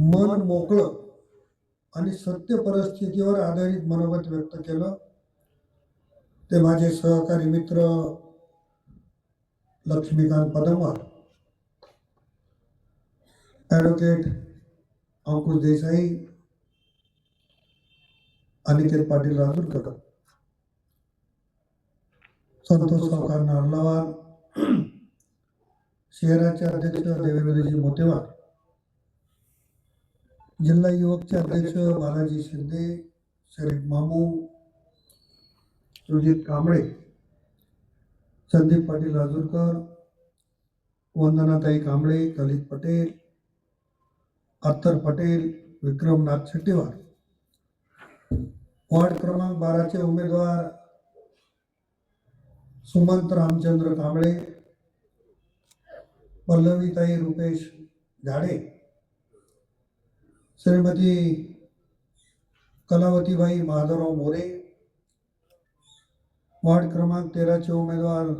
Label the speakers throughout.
Speaker 1: मन मोकळं आणि सत्य परिस्थितीवर आधारित मनोगत व्यक्त केलं. ते माझे सहकारी मित्र लक्ष्मीकांत पदमवार ॲडव्होकेट अंकुश देसाई अनिकेत पाटील राजूरकर संतोष सावकार नारलावार शहराचे अध्यक्ष देवेंद्रजी मोतेवार जिल्हा युवकचे अध्यक्ष बालाजी शिंदे शरीफ मामू सुजित कांबळे संदीप पाटील राजूरकर वंदनाताई कांबळे कलित पटेल अत्तर पटेल विक्रमनाथ शेट्टीवार. वार्ड क्रमांक बाराचे उमेदवार सुमंत रामचंद्र कांबळे पल्लवीताई रुपेश झाडे श्रीमती कलावतीबाई माधवराव मोरे वार्ड क्रमांक तेराचे उमेदवार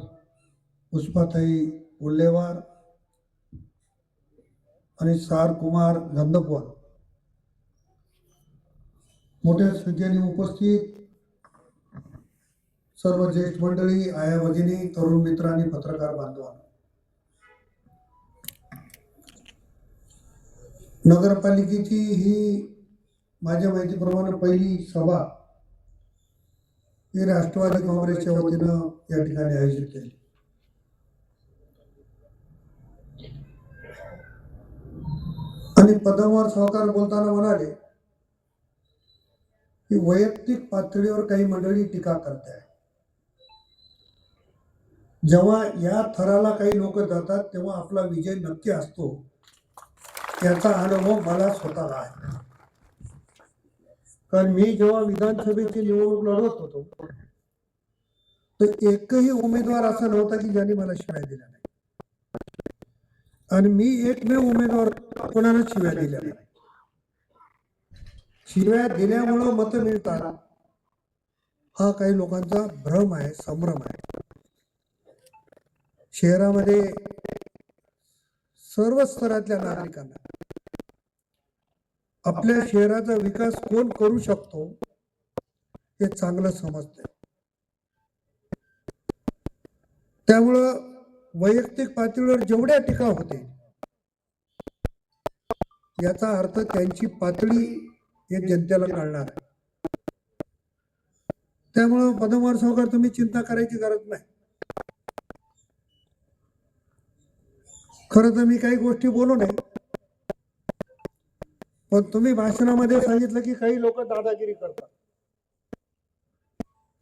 Speaker 1: पुष्पाताई उल्लेवार आणि सार कुमार गंधपवार मोठ्या संख्येने उपस्थित सर्व ज्येष्ठ मंडळी आया भगिनी तरुण मित्र आणि पत्रकार बांधवांना. नगरपालिकेची ही माझ्या माहितीप्रमाणे पहिली सभा ही राष्ट्रवादी काँग्रेसच्या वतीनं या ठिकाणी आयोजित केली. आणि पदमवार सहकार बोलताना म्हणाले की वैयक्तिक पातळीवर काही मंडळी टीका करत आहे जेव्हा या थराला काही लोक जातात तेव्हा आपला विजय नक्की असतो. याचा अनुभव मला स्वतःला आहे कारण मी जेव्हा विधानसभेची निवडणूक लढवत होतो तर एकही उमेदवार असा नव्हता की ज्याने मला शिवाय दिल्या नाही. आणि मी एकमेव उमेदवार कोणाला शिव्या दिल्या नाही. शिव्या दिल्यामुळं मतं मिळतात. हा काही लोकांचा भ्रम आहे संभ्रम आहे. शहरामध्ये सर्व स्तरातल्या नागरिकांना. आपल्या शहराचा विकास कोण करू शकतो हे चांगलं समजते त्यामुळं वैयक्तिक पातळीवर जेवढ्या टीका होते याचा अर्थ त्यांची पातळी हे जनतेला कळणार. आहे त्यामुळं पदमवार सावकार तुम्ही चिंता करायची गरज नाही. खरं तर मी काही गोष्टी बोलू नाही पण तुम्ही भाषणामध्ये सांगितलं की काही लोक दादागिरी करतात.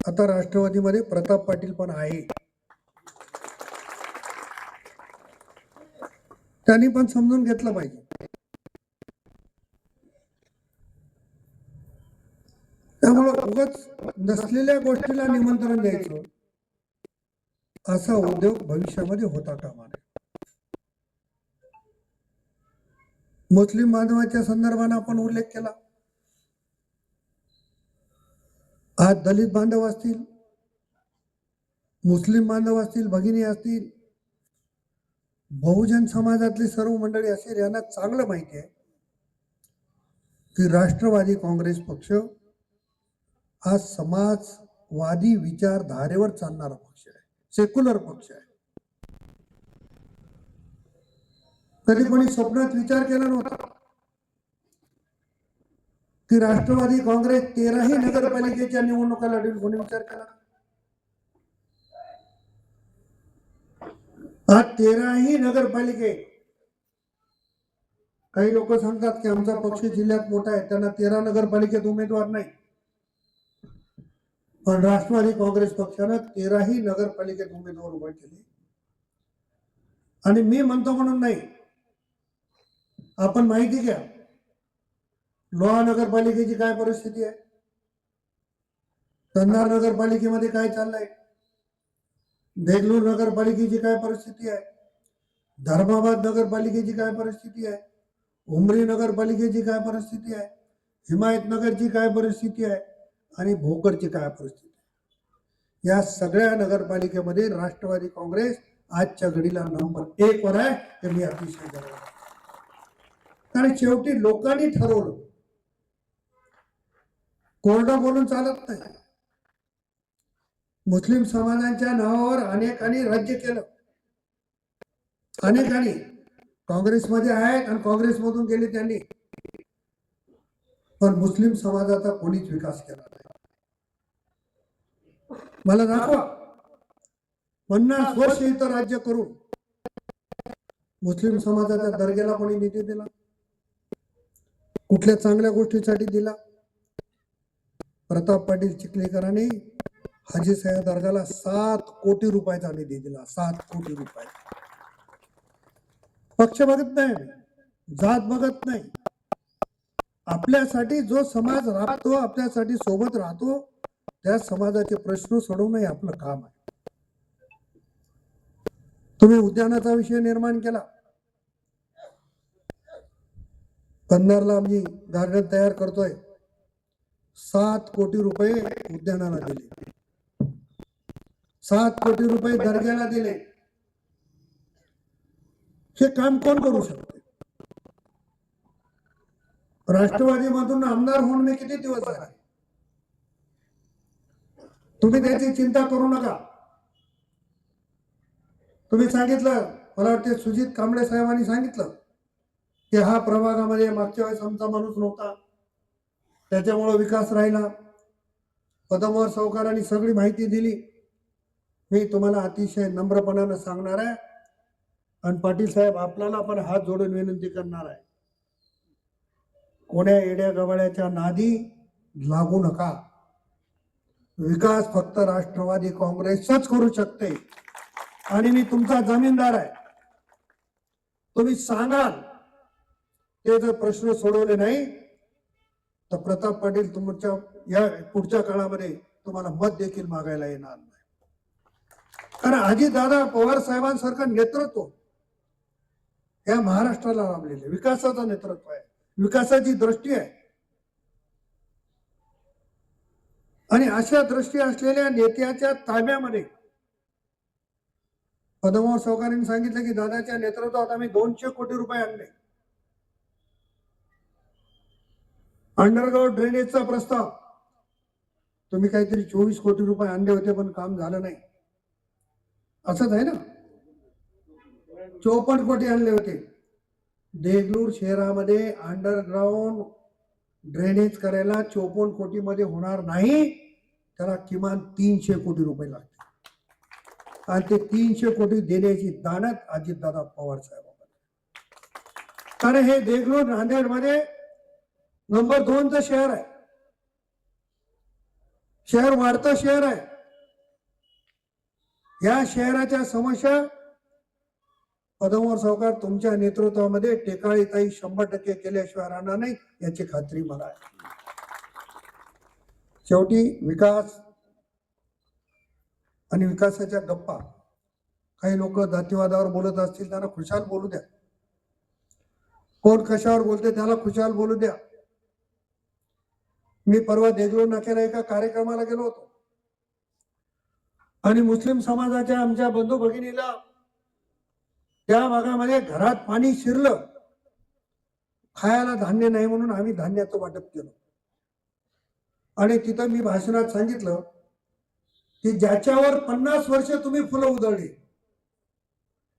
Speaker 1: आता राष्ट्रवादीमध्ये प्रताप पाटील पण आहे. त्यांनी पण समजून घेतलं पाहिजे. त्यामुळं उगच नसलेल्या गोष्टीला निमंत्रण द्यायचं. असा उद्योग भविष्यामध्ये होता कामा नये. मुस्लिम बांधवाच्या संदर्भाने आपण उल्लेख केला. आज दलित बांधव असतील मुस्लिम बांधव असतील भगिनी असतील बहुजन समाजातली सर्व मंडळी असेल यांना चांगलं माहिती आहे की राष्ट्रवादी काँग्रेस पक्ष हा समाजवादी विचारधारेवर चालणारा पक्ष आहे सेक्युलर पक्ष आहे. कधी कोणी स्वप्नात विचार केला नव्हता. की राष्ट्रवादी काँग्रेस तेराही नगरपालिकेच्या निवडणुका लढून कोणी विचार केला? आज तेराही नगरपालिके काही लोक सांगतात की आमचा पक्ष जिल्ह्यात मोठा आहे त्यांना तेरा नगरपालिकेत उमेदवार नाही. पण राष्ट्रवादी काँग्रेस पक्षानं तेराही नगरपालिकेत उमेदवार उभे केले. आणि मी म्हणतो म्हणून नाही आपण माहिती घ्या. लोहा नगरपालिकेची काय परिस्थिती आहे? कंधार नगरपालिकेमध्ये काय चाललंय? देगलूर नगरपालिकेची काय परिस्थिती आहे? धर्माबाद नगरपालिकेची काय परिस्थिती आहे? उमरी नगरपालिकेची काय परिस्थिती आहे? हिमायतनगरची काय परिस्थिती आहे? आणि भोकरची काय परिस्थिती आहे? या सगळ्या नगरपालिकेमध्ये राष्ट्रवादी काँग्रेस आजच्या घडीला नंबर एक वर आहे हे मी अतिशय कारण शेवटी लोकांनी ठरवलं. कोरडं बोलून चालत नाही. मुस्लिम समाजाच्या नावावर अनेकांनी राज्य केलं. अनेकांनी. काँग्रेसमध्ये आहेत आणि काँग्रेसमधून गेले त्यांनी. पण मुस्लिम समाजाचा कोणीच विकास केला नाही. मला दाखवा. पन्नास वर्ष इथं राज्य करून मुस्लिम समाजाच्या दर्ग्याला कोणी निधी दिला? कुठल्या चांगल्या गोष्टीसाठी दिला? प्रताप पाटील चिखलेकरांनी हाजी सया दर्गाला सात कोटी रुपयाचा निधी दिला. सात कोटी रुपये. पक्ष बघत नाही जात बघत नाही. आपल्यासाठी जो समाज राहतो आपल्यासाठी सोबत राहतो त्या समाजाचे प्रश्न सोडवणं हे आपलं काम आहे. तुम्ही उद्यानाचा विषय निर्माण केला. कन्नरला आम्ही गार्डन तयार करतोय. सात कोटी रुपये उद्यानाला दिले. सात कोटी रुपये दर्ग्याला दिले. हे काम कोण करू शकते? राष्ट्रवादी मधून आमदार होऊन मी किती दिवस झाले? तुम्ही त्याची चिंता करू नका. तुम्ही सांगितलं मला वाटते सुजित कांबळे साहेबांनी सांगितलं की हा प्रभागामध्ये मागच्या वेळेस आमचा माणूस नव्हता. त्याच्यामुळं विकास राहिला. पदमवर सावकारांनी सगळी माहिती दिली. मी तुम्हाला अतिशय नम्रपणानं सांगणार आहे. आणि पाटील साहेब आपल्याला पण हात जोडून विनंती करणार आहे. कोण्या येड्या गवाळ्याच्या नादी लागू नका. विकास फक्त राष्ट्रवादी काँग्रेसच करू शकते. आणि मी तुमचा जमीनदार आहे. तुम्ही सांगाल ते जर प्रश्न सोडवले नाही तर प्रताप पाटील तुमच्या या पुढच्या काळामध्ये तुम्हाला मत देखील मागायला येणार नाही. कारण आजी दादा पवार साहेबांसारखं नेतृत्व या महाराष्ट्राला लाभलेले विकासाचं नेतृत्व आहे. विकासाची दृष्टी आहे. आणि अशा दृष्टी असलेल्या नेत्याच्या ताब्यामध्ये पदमाव सावकारांनी सांगितलं की दादाच्या नेतृत्वात आम्ही दोनशे कोटी रुपये आणले. अंडरग्राऊंड ड्रेनेजचा प्रस्ताव. तुम्ही काहीतरी चोवीस कोटी रुपये आणले होते पण काम झालं नाही. असंच आहे ना? चोपन्न कोटी आणले होते. देगलूर शहरामध्ये अंडरग्राऊंड ड्रेनेज करायला चौपन्न कोटी मध्ये होणार नाही. त्याला किमान तीनशे कोटी रुपये लागतील. आणि ते तीनशे कोटी देण्याची दानत अजितदादा पवार साहेबांना कारण हे देगलूर नांदेडमध्ये नंबर दोनचं शहर आहे. शहर वाढतं शहर आहे. या शहराच्या समस्या पदमवर सावकार तुमच्या नेतृत्वामध्ये टेकाळीताई शंभर टक्के केल्याशिवाय राहणार नाही याची खात्री मला आहे. शेवटी विकास आणि विकासाच्या गप्पा. काही लोक जातीवादावर बोलत असतील त्यांना खुशाल बोलू द्या. कोण कशावर बोलते त्याला खुशाल बोलू द्या. मी परवा देगलूर नाक्याला एका कार्यक्रमाला गेलो होतो. आणि मुस्लिम समाजाच्या आमच्या बंधू भगिनीला त्या भागामध्ये घरात पाणी शिरलं. खायला धान्य नाही म्हणून आम्ही धान्याचं वाटप केलं. आणि तिथं मी भाषणात सांगितलं की ज्याच्यावर पन्नास वर्ष तुम्ही फुलं उधळली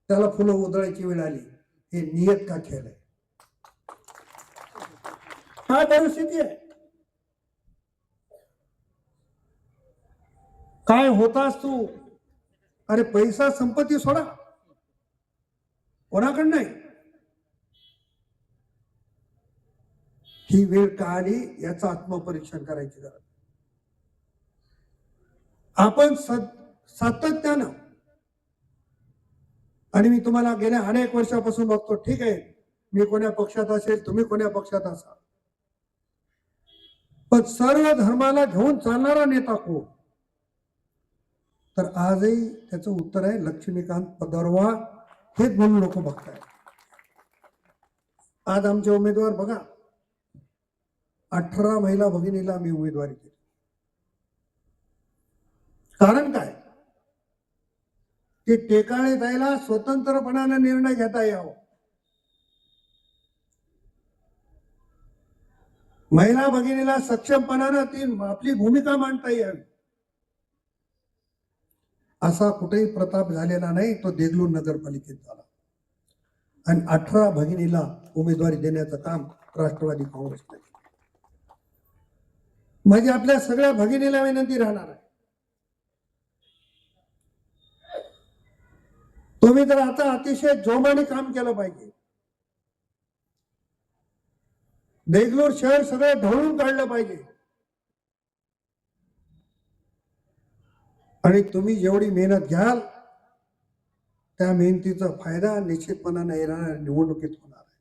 Speaker 1: त्याला फुलं उधळायची वेळ आली. हे नियत का खेळ आहे? हा परिस्थिती आहे. काय होतास तू? अरे पैसा संपत्ती सोडा. कोणाकडे नाही? ही वेळ का आली याचं आत्मपरीक्षण करायची गरज आपण सातत्यानं आणि मी तुम्हाला गेल्या अनेक वर्षापासून बघतो ठीक आहे मी कोण्या पक्षात असेल तुम्ही कोण्या पक्षात असाल. पण सर्व धर्माला घेऊन चालणारा नेता कोण? तर आजही त्याचं उत्तर आहे लक्ष्मीकांत पदरवा हेच म्हणून लोक बघतायत आज आमचे उमेदवार बघा अठरा महिला भगिनीला आम्ही उमेदवारी केली कारण काय? ते टेकाळे जायला स्वतंत्रपणाने निर्णय घेता यावं. महिला भगिनीला सक्षमपणानं ती आपली भूमिका मांडता यावी. असा कुठेही प्रताप झालेला नाही तो देगलूर नगरपालिकेत झाला. आणि अठरा भगिनीला उमेदवारी देण्याचं काम राष्ट्रवादी काँग्रेसने म्हणजे आपल्या सगळ्या भगिनीला विनंती राहणार आहे. तुम्ही तर आता अतिशय जोमाने काम केलं पाहिजे. देगलूर शहर सगळं ढवळून काढलं पाहिजे. आणि तुम्ही जेवढी मेहनत घ्याल त्या मेहनतीचा फायदा निश्चितपणाने येणाऱ्या निवडणुकीत होणार आहे.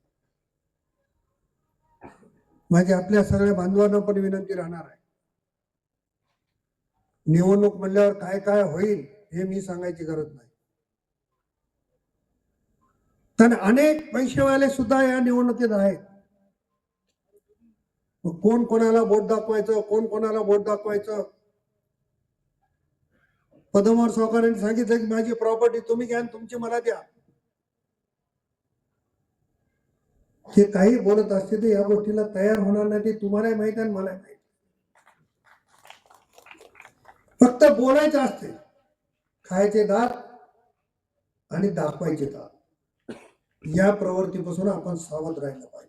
Speaker 1: माझी आपल्या सगळ्या बांधवांना पण विनंती राहणार आहे. निवडणूक म्हणल्यावर काय काय होईल हे मी सांगायची गरज नाही. तर अनेक पैसेवाले सुद्धा या निवडणुकीत आहेत. मग कोण कोणाला बोट दाखवायचं कोण कोणाला बोट दाखवायचं? पदमार सावकारांनी सांगितलं की माझी प्रॉपर्टी तुम्ही घ्या तुमची मला द्या. हे काही बोलत असते ते या गोष्टीला तयार होणार नाही ते तुम्हालाही माहीत आहे आणि मलाही माहीत फक्त बोलायचे असते. खायचे दात आणि दाखवायचे दात. या प्रवृत्तीपासून आपण सावध राहिलं पाहिजे.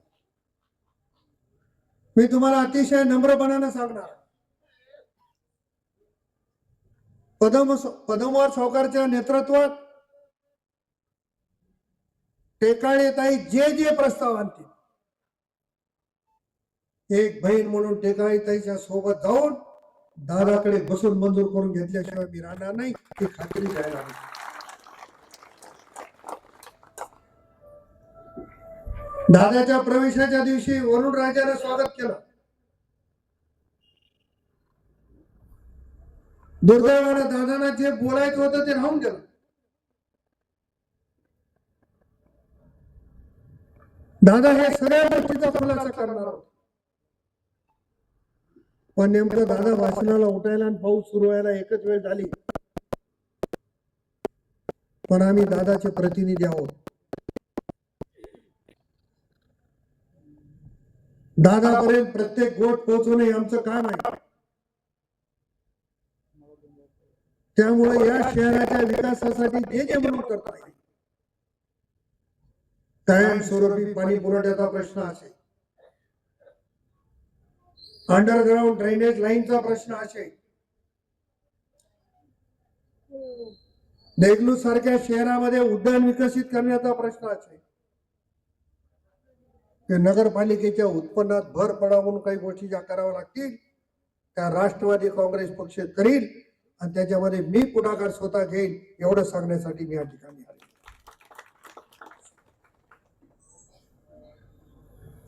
Speaker 1: मी तुम्हाला अतिशय नम्रपणानं सांगणार पदम पदमवार सावकारच्या नेतृत्वात टेकाळे ताई जे जे प्रस्ताव आणतील एक बहीण म्हणून टेकाळे ताईच्या सोबत जाऊन दादाकडे बसून मंजूर करून घेतल्याशिवाय मी राहणार नाही ही खात्री द्यायला हवी. दादाच्या प्रवेशाच्या दिवशी वरुण राजाने स्वागत केलं. दुर्दैवानं दादांना जे बोलायचं होतं ते राहून गेलं. दादा हे सगळ्या गोष्टीचा खुलासा करणार होते. पण नेमकं दादा वाचनाला उठायला आणि पाऊस सुरू व्हायला एकच वेळ झाली. पण आम्ही दादाचे प्रतिनिधी आहोत. दादापर्यंत प्रत्येक गोट पोहोचवणे हे आमचं काम आहे. त्यामुळे या शहराच्या विकासासाठी जे जे म्हणून करता येईल. कायमस्वरूपी पाणी पुरवठ्याचा प्रश्न असेल. अंडरग्राऊंड ड्रेनेज लाईनचा प्रश्न असेल. देगलू सारख्या शहरामध्ये उद्यान विकसित करण्याचा प्रश्न असेल. नगरपालिकेच्या उत्पन्नात भर पडा म्हणून काही गोष्टी ज्या कराव्या लागतील त्या राष्ट्रवादी काँग्रेस पक्ष करील आणि त्याच्यामध्ये मी पुढाकार स्वतः घेईन एवढं सांगण्यासाठी मी या ठिकाणी आले.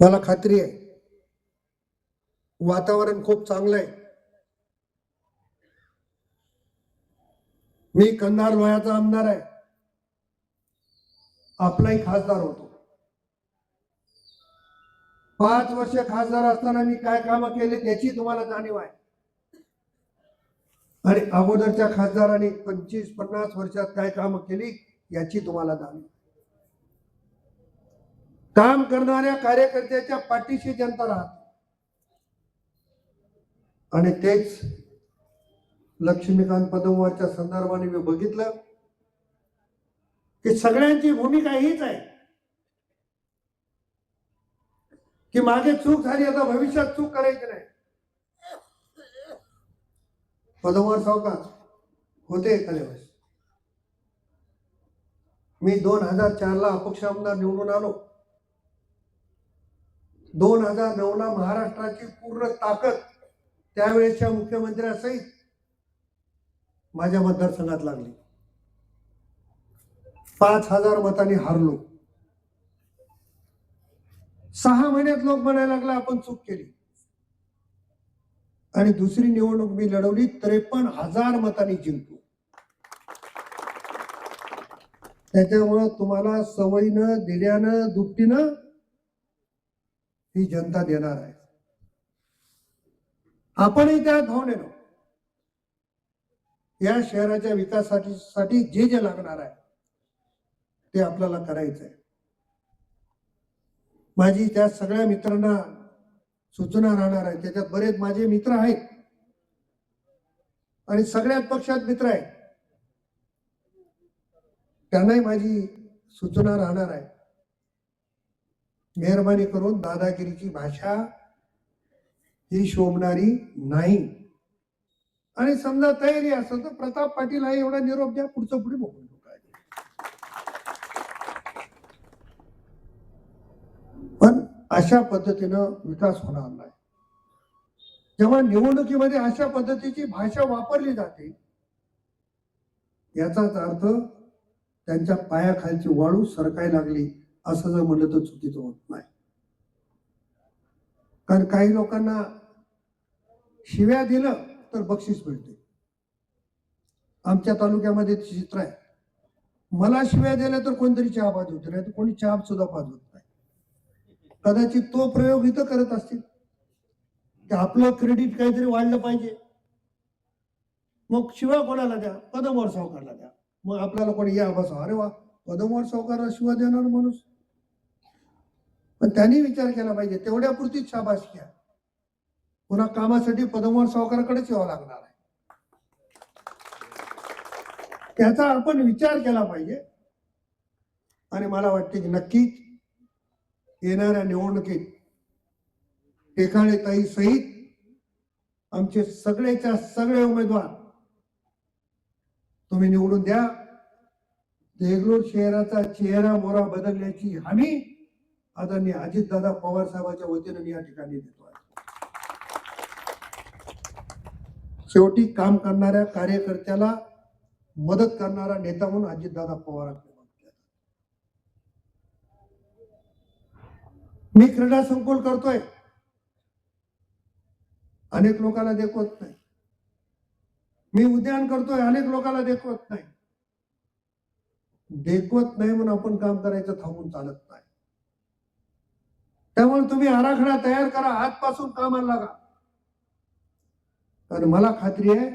Speaker 1: मला खात्री आहे वातावरण खूप चांगलं आहे. मी कंधार लोह्याचा आमदार आहे. आपलाही खासदार होतो. पाच वर्ष खासदार असताना मी काय कामं केले त्याची तुम्हाला जाणीव आहे. आणि अगोदरच्या खासदारांनी पंचवीस पन्नास वर्षात काय कामं केली याची तुम्हाला जाणीव. काम करणाऱ्या कार्यकर्त्याच्या पाठीशी जनता राहत. आणि तेच लक्ष्मीकांत पदमवारच्या संदर्भाने मी बघितलं की सगळ्यांची भूमिका हीच आहे. की मागे चूक झाली आता भविष्यात चूक करायची नाही. पदमवार सावकार होते एखाद्या वेळेस मी दोन हजार चारला अपक्ष आमदार निवडून आलो. दोन हजार नऊला महाराष्ट्राची पूर्ण ताकद त्यावेळेसच्या मुख्यमंत्र्यासहित माझ्या मतदारसंघात लागली. पाच हजार मतांनी हारलो. सहा महिन्यात लोक म्हणायला लागला आपण चूक केली. आणि दुसरी निवडणूक मी लढवली त्रेपन्न हजार मतांनी जिंकलो. त्याच्यामुळं तुम्हाला सवयीनं दिल्यानं दुपटीनं ही जनता देणार आहे. आपणही त्या धावणेनं या शहराच्या विकासासाठी साठी जे जे लागणार आहे ते आपल्याला करायचं आहे माझी त्या सगळ्या मित्रांना सूचना राहणार आहे. त्याच्यात बरेच माझे मित्र आहेत. आणि सगळ्याच पक्षात मित्र आहेत. त्यांनाही माझी सूचना राहणार आहे. मेहरबानी करून दादागिरीची भाषा ही शोभणारी नाही. आणि समजा तयारी असेल तर प्रताप पाटील हा एवढा निरोप द्या पुढचं पुढे बघून घेऊ काय ते. पण अशा पद्धतीनं विकास होणार नाही. जेव्हा निवडणुकीमध्ये अशा पद्धतीची भाषा वापरली जाते याचाच अर्थ त्यांच्या पायाखालची वाळू सरकायला लागली असं जर म्हणलं तर चुकीचं होत नाही. कारण काही लोकांना शिव्या दिलं तर बक्षीस मिळते. आमच्या तालुक्यामध्ये चित्र आहे. मला शिव्या दिल्या तर कोणतरी चहा पाजवते नाही तर कोणी चहा सुद्धा पाजवत नाही. कदाचित तो प्रयोग इथं करत असतील. की आपलं क्रेडिट काहीतरी वाढलं पाहिजे. मग शिवाय कोणाला द्या? पदमवर सावकारला द्या. मग आपल्याला कोणी या बसा. अरे वा पदमवर सावकारला शिवा देणार माणूस. पण त्यांनी विचार केला पाहिजे. तेवढ्यापुरतीच शाबास घ्या. पुन्हा कामासाठी पदमवर सावकाराकडेच यावं लागणार आहे. त्याचा आपण विचार केला पाहिजे. आणि मला वाटते की नक्कीच येणाऱ्या निवडणुकीत टेकाळे ताई सहित आमचे सगळेच्या सगळे उमेदवार तुम्ही निवडून द्या. देगलूर शहराचा चेहरा मोरा बदलण्याची हमी आदरणीय अजितदादा पवार साहेबांच्या वतीनं मी या ठिकाणी देतो आहे शेवटी काम करणाऱ्या कार्यकर्त्याला मदत करणारा नेता म्हणून अजितदादा पवार मी क्रीडा संकुल करतोय. अनेक लोकांना देखवत नाही. मी उद्यान करतोय अनेक लोकांना देखवत नाही. देखवत नाही म्हणून आपण काम करायचं थांबून चालत नाही. त्यामुळे तुम्ही आराखडा तयार करा आजपासून कामाला लागा. कारण मला खात्री आहे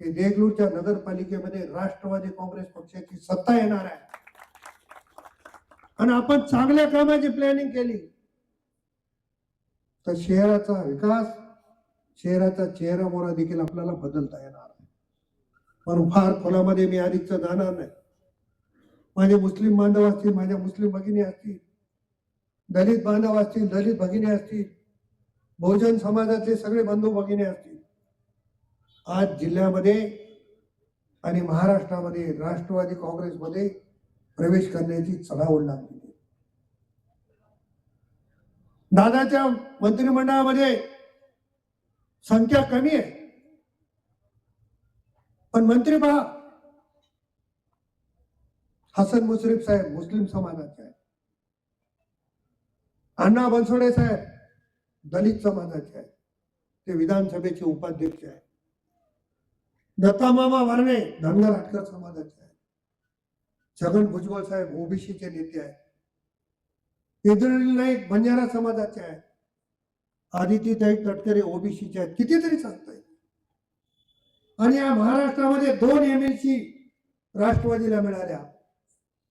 Speaker 1: की देगलूरच्या नगरपालिकेमध्ये राष्ट्रवादी काँग्रेस पक्षाची सत्ता येणार आहे. आणि आपण चांगल्या कामाची प्लॅनिंग केली. तर शहराचा विकास शहराचा चेहरा मोरा देखील आपल्याला बदलता येणार आहे. पण फार खोलामध्ये मी आधीच जाणार नाही. माझे मुस्लिम बांधव असतील माझ्या मुस्लिम भगिनी असतील दलित बांधव असतील दलित भगिनी असतील बहुजन समाजातले सगळे बंधू भगिनी असतील. आज जिल्ह्यामध्ये आणि महाराष्ट्रामध्ये राष्ट्रवादी काँग्रेसमध्ये प्रवेश करण्याची चढाओढ लागली. दादाच्या मंत्रिमंडळामध्ये संख्या कमी आहे. पण मंत्री पहा. हसन मुश्रीफ साहेब मुस्लिम समाजाचे आहेत. अण्णा बनसोडे साहेब दलित समाजाचे आहेत. ते विधानसभेचे उपाध्यक्ष आहेत. दत्तामामा वारणे धनगर हटकर समाजाचे आहेत. छगन भुजबळ साहेब ओबीसीचे नेते आहेत. इंद्रनील नाईक बंजारा समाजाचे आहेत. आदितीताई तटकरे ओबीसीचे आहेत. कितीतरी सांगता आणि या महाराष्ट्रामध्ये दोन एम एल सी राष्ट्रवादीला मिळाल्या.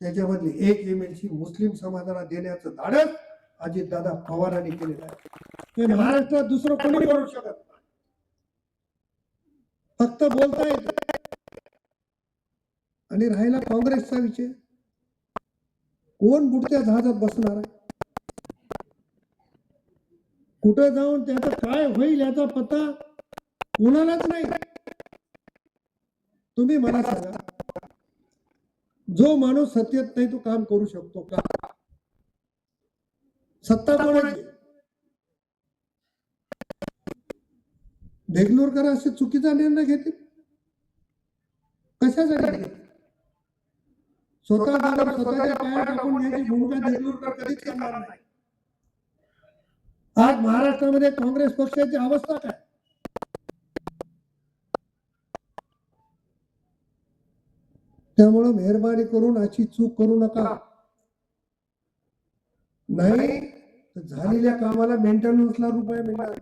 Speaker 1: त्याच्यामधली एक एम एल सी मुस्लिम समाजाला देण्याचं धाडस अजितदादा पवारांनी केलेलं आहे. ते महाराष्ट्रात दुसरं कोणी करू शकत फक्त बोलता येत आणि राहिला काँग्रेसचा विषय. कोण बुडत्या जहाजात बसणार आहे? कुठं जाऊन त्याचं काय होईल याचा पत्ता कोणालाच नाही. तुम्ही मला सांगा जो माणूस सत्तेत नाही तो काम करू शकतो का? सत्ता कोणाची? देगलूरकर असे चुकीचा निर्णय घेतील? कशासाठी? घेतील? स्वतः स्वतःच्या पायावर टाकून घ्यायची भूमिका देगलूरकर कधीच करणार नाही. आज महाराष्ट्रामध्ये काँग्रेस पक्षाची अवस्था काय? त्यामुळं मेहरबानी करून अशी चूक करू नका. नाही झालेल्या कामाला मेंटेनन्सला रुपये मिळणार.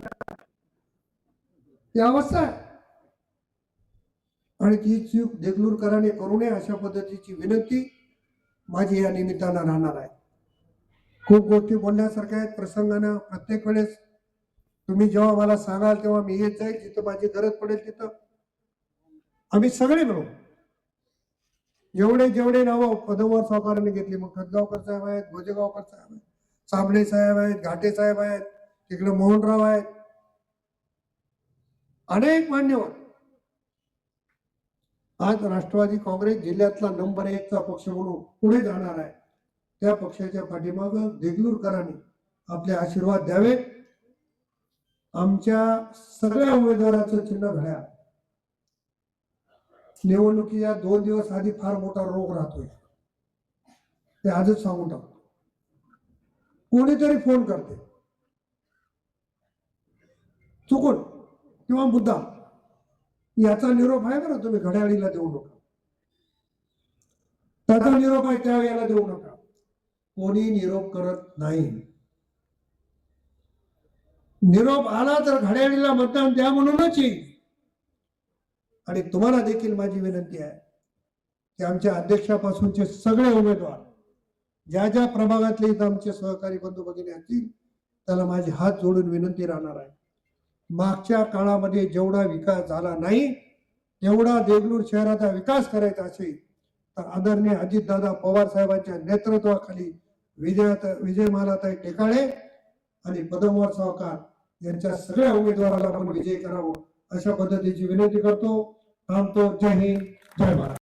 Speaker 1: ती अवस्था आहे. आणि ती चूक देगलूरकरांनी करू नये अशा पद्धतीची विनंती माझी या निमित्तानं राहणार आहे. खूप गोष्टी बोलण्यासारख्या आहेत. प्रसंगानं प्रत्येक वेळेस तुम्ही जेव्हा मला सांगाल तेव्हा मी येत जाईल. जिथं माझी गरज पडेल तिथं. आम्ही सगळे मिळू जेवढे जेवढे नावं पदवर सावकारांनी घेतली. मग खतगावकर साहेब आहेत भोजेगावकर साहेब आहेत साबळे साहेब आहेत घाटे साहेब आहेत तिकडे मोहनराव आहेत. अनेक मान्यवर आज राष्ट्रवादी काँग्रेस जिल्ह्यातला नंबर एकचा पक्ष म्हणून पुढे जाणार आहे. त्या पक्षाच्या पाठीमाग देगलूरकरांनी आपले आशीर्वाद द्यावे. आमच्या सगळ्या उमेदवाराचं चिन्ह घड्या निवडणुकीच्या दोन दिवस आधी फार मोठा रोग राहतोय. ते आजच सांगून टाकतो कोणीतरी फोन करते. चुकून किंवा मुद्दा याचा निरोप आहे बरं तुम्ही घड्याळीला देऊ नका. त्याचा निरोप आहे त्यावेळेला देऊ नका. कोणी निरोप करत नाही. निरोप आला तर घड्याळीला मतदान द्या म्हणूनच येईल आणि तुम्हाला देखील माझी विनंती आहे की आमच्या अध्यक्षापासूनचे सगळे उमेदवार ज्या ज्या प्रभागातले इथं आमचे सहकारी बंधू भगिनी असतील त्याला माझी हात जोडून विनंती राहणार आहे. मागच्या काळामध्ये जेवढा विकास झाला नाही तेवढा देगलूर शहराचा विकास करायचा असेल तर आदरणीय अजितदादा पवार साहेबांच्या नेतृत्वाखाली विजयात विजयमालाताई टेकाळे आणि पदमवार सावकार यांच्या सगळ्या उमेदवाराला आपण विजय करावं अशा पद्धतीची विनंती करतो. थांबतो. जय हिंद. जय महाराज